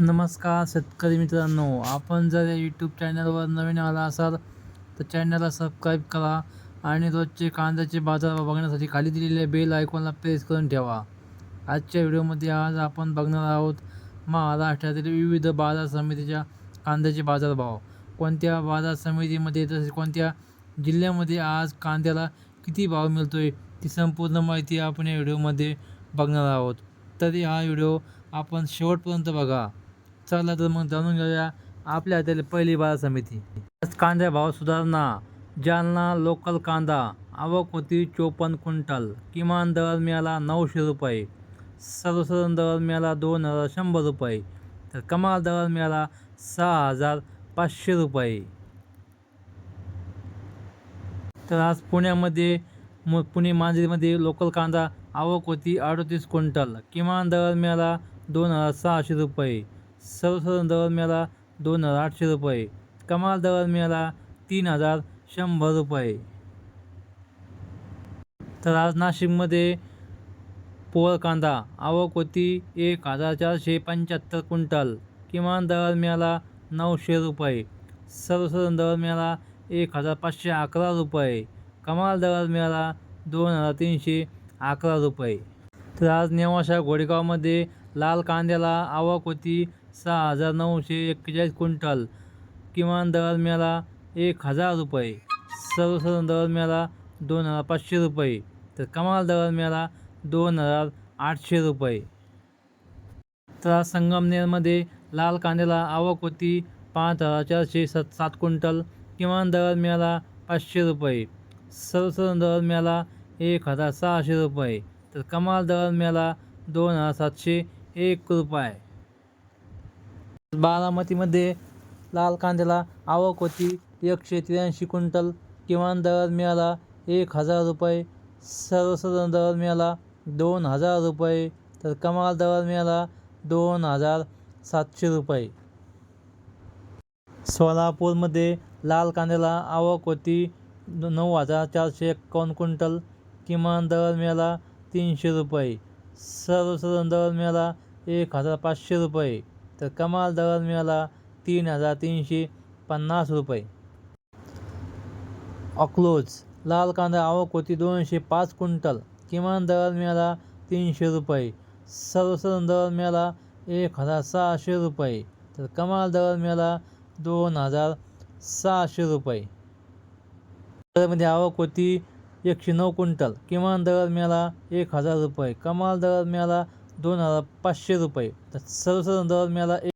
नमस्कार शेतकरी मित्रांनो आपण जर या यूट्यूब चॅनलवर नवीन आला असाल तर चॅनलला सबस्क्राईब करा आणि रोजचे कांद्याचे बाजार बघण्यासाठी खाली दिलेल्या बेल आयकॉनला प्रेस करून ठेवा. आजच्या व्हिडिओमध्ये आज आपण बघणार आहोत महाराष्ट्रातील विविध बाजार समितीच्या कांद्याचे बाजारभाव कोणत्या बाजार समितीमध्ये तसेच कोणत्या जिल्ह्यामध्ये आज कांद्याला किती भाव मिळतो आहे ती संपूर्ण माहिती आपण या व्हिडिओमध्ये बघणार आहोत. तरी हा व्हिडिओ आपण शेवटपर्यंत बघा. चला तर मग जाणून घेऊया आपल्या हातातील पहिली बाजार समिती. आज कांद्या भाव सुधारणा जालना लोकल कांदा आवक होती चोपन्न क्विंटल. किमान दर मिळाला नऊशे रुपये. सर्वसाधारण दर मिळाला दोन हजार शंभर रुपये. तर कमाल दर मिळाला सहा हजार पाचशे रुपये. तर आज पुण्यामध्ये मु पुणे मांजरीमध्ये लोकल कांदा आवक होती अडतीस क्विंटल. किमान दर मिळाला दोन हजार सहाशे रुपये. सर्वसाधारण दर मिळाला दोन हजार आठशे रुपये. कमाल दर मिळाला तीन हजार शंभर रुपये. तर आज नाशिकमध्ये पोळ कांदा आवक होती एक हजार चारशे पंच्याहत्तर क्विंटल. किमान दर मिळाला नऊशे रुपये. सर्वसाधारण दर मिळाला एक हजार पाचशे अकरा रुपये. कमाल दर मिळाला दोन हजार तीनशे अकरा रुपये. तर आज नेवाशा घोडेगावमध्ये लाल कांद्याला आवक होती सहा हजार नऊशे एक्केचाळीस क्विंटल किमान दर मिळाला एक हजार रुपये. सर्वसाधारण दर मिळाला दोन हजार पाचशे रुपये. तर कमाल दर मिळाला दोन हजार आठशे रुपये. तर संगमनेरमध्ये लाल कांद्याला आवक होती पाच हजार चारशे सात सात क्विंटल. किमान दर मिळाला पाचशे रुपये. सर्वसाधारण दर मिळाला एक हजार सहाशे रुपये. तर कमाल दर मिळाला दोन हजार सातशे एक रुपये. बारामतीमध्ये लाल कांद्याला आवक होती. एकशे त्र्याऐंशी क्विंटल किमान दर मिळाला एक हजार रुपये. सर्वसाधारण दर मिळाला दोन हजार रुपये. तर कमाल दर मिळाला दोन हजार सातशे रुपये. सोलापूरमध्ये लाल कांद्याला आवक होती नऊ हजार चारशे एक्कावन्न क्विंटल. किमान दर मिळाला तीनशे रुपये. सर्वसाधारण दर मिळाला एक हजार पाचशे रुपये. तर कमाल दर मिळाला तीन हजार तीनशे पन्नास रुपये. अक्लोज लाल कांदा आवक होती दोनशे पाच क्विंटल. किमान दर मिळाला तीनशे रुपये. सर्वसाधारण दर मिळाला एक हजार सहाशे रुपये. तर कमाल दर मिळाला दोन हजार सहाशे रुपये. दरमध्ये आवक होती एकशे नऊ क्विंटल. किमान दर मिळाला एक हजार रुपये. कमाल दर मिळाला दोन हजार पाचशे रुपये. तर सर्वसाधारण दरात मिळाला एक